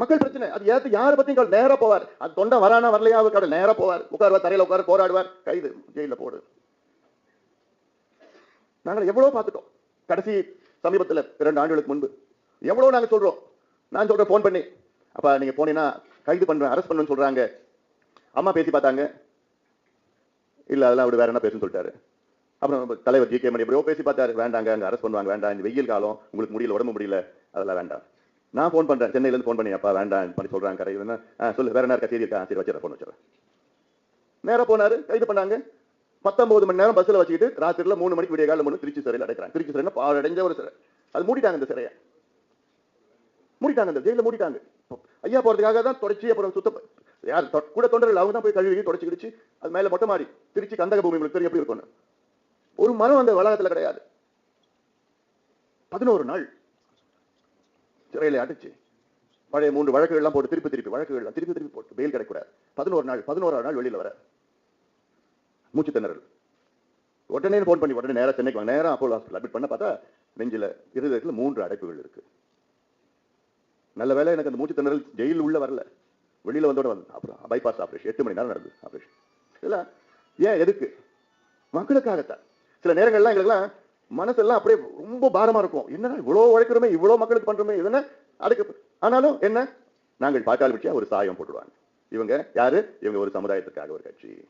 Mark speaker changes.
Speaker 1: மக்கள் பிரச்சனை. அது ஏத்து யாரை பத்தியும் கவலை நேரா போவார். அது தொண்டை வரானா வரலையா? அவர் நேரா போவார். உட்காருவார் தரையில உட்கார் போராடுவார். கைது. ஜெயில போடு. நாங்கள் எவ்வளவு பார்த்துட்டோம். கடைசி சமீபத்துல இரண்டு ஆண்டுகளுக்கு முன்பு. எவ்வளவு நாங்க சொல்றோம். நான் சொல்றேன் போன் பண்ணி. அப்ப நீங்க போனீங்கன்னா கைது பண்றேன் அரெஸ்ட் பண்ணுன்னு சொல்றாங்க. அம்மா பேசி பார்த்தாங்க. இல்ல அதெல்லாம் அப்படி வேற என்ன பேசுன்னு சொல்லிட்டாரு. அப்புறம் தலைவர் ஜி கே மணி எப்படியோ பேசி பார்த்தாரு. வேண்டாங்க அங்க அரெஸ்ட் பண்ணுவாங்க வேண்டாம். இந்த வெயில் காலம் உங்களுக்கு முடியல உடம்பு முடியல. அதெல்லாம் வேண்டாம். நான் ஃபோன் பண்றேன். சென்னையில இருந்து ஃபோன் பண்ணி அப்பா வேண்டாம் பண்ணி சொல்றாங்க கரை என்ன சொல்லு வேற என்ன இருக்கா? இருக்கா? சரி வச்சிடறேன் ஃபோன் வச்சிடறேன். நேராக போனாரு கைது பண்ணாங்க. பத்தொன்பது மணி நேரம் பஸ்ஸில் வச்சுக்கிட்டு ராத்திரில மூணு மணிக்கு விடிய காலம் மூணு திருச்சி சிறையில் அடைக்கிறாங்க. திருச்சி சிறைனா அடைஞ்ச ஒரு சிறை. அது மூடிட்டாங்க இந்த சிறையை. மூடிட்டாங்க அந்த ஜெயில மூடிட்டாங்க. ஐயா போகிறதுக்காக தான் தொடச்சி அப்புறம் சுத்த யார் கூட தொண்டர்கள் அவங்க தான் போய் கழுவி தொடச்சி கிடிச்சு அது மேல மொட்டை மாடி திருச்சி கந்தக பூமி உங்களுக்கு தெரியும் எப்படி இருக்கும்னு. ஒரு மரம் அந்த வளாகத்துல கிடையாது. பதினோரு நாள். சிறையில அடைச்சு பழைய மூன்று வழக்குகள்லாம் போட்டு திருப்பி திருப்பி வழக்குகள்லாம் திருப்பி திருப்பி போட்டு பெயில் கிடைக்கூடாது பதினோரு நாள் பதினோராவது நாள் வெளியில வர மூச்சு திணறல். உடனே ஃபோன் பண்ணி உடனே நேரம் சென்னைக்கு வாங்க. நேரா அப்போலோ ஹாஸ்பிட்டல் அட்மிட் பண்ண பார்த்தா நெஞ்சில இருதயத்தில் மூன்று அடைப்புகள் இருக்கு. நல்ல வேளை எனக்கு அந்த மூச்சு திணறல் ஜெயில் உள்ள வரல. வெளியில வந்தோட வந்து அப்புறம் பைபாஸ் ஆபரேஷன் எட்டு மணி நேரம் நடந்தது ஆபரேஷன் இதெல்லாம் ஏன் எதுக்கு? மக்களுக்காகத்தான். சில நேரங்கள்லாம் எங்களுக்குலாம் மனசெல்லாம் அப்படியே ரொம்ப பாரமா இருக்கும். என்னடா இவ்வளவு உழைக்கிறோமே இவ்வளவு மக்களுக்கு பண்றோமே இதுன்னு? அடுக்க ஆனாலும் என்ன? நாங்கள் பாட்டாளி கட்சியா ஒரு சாயம் போட்டுடுவாங்க. இவங்க யாரு? இவங்க ஒரு சமுதாயத்துக்காக ஒரு கட்சி.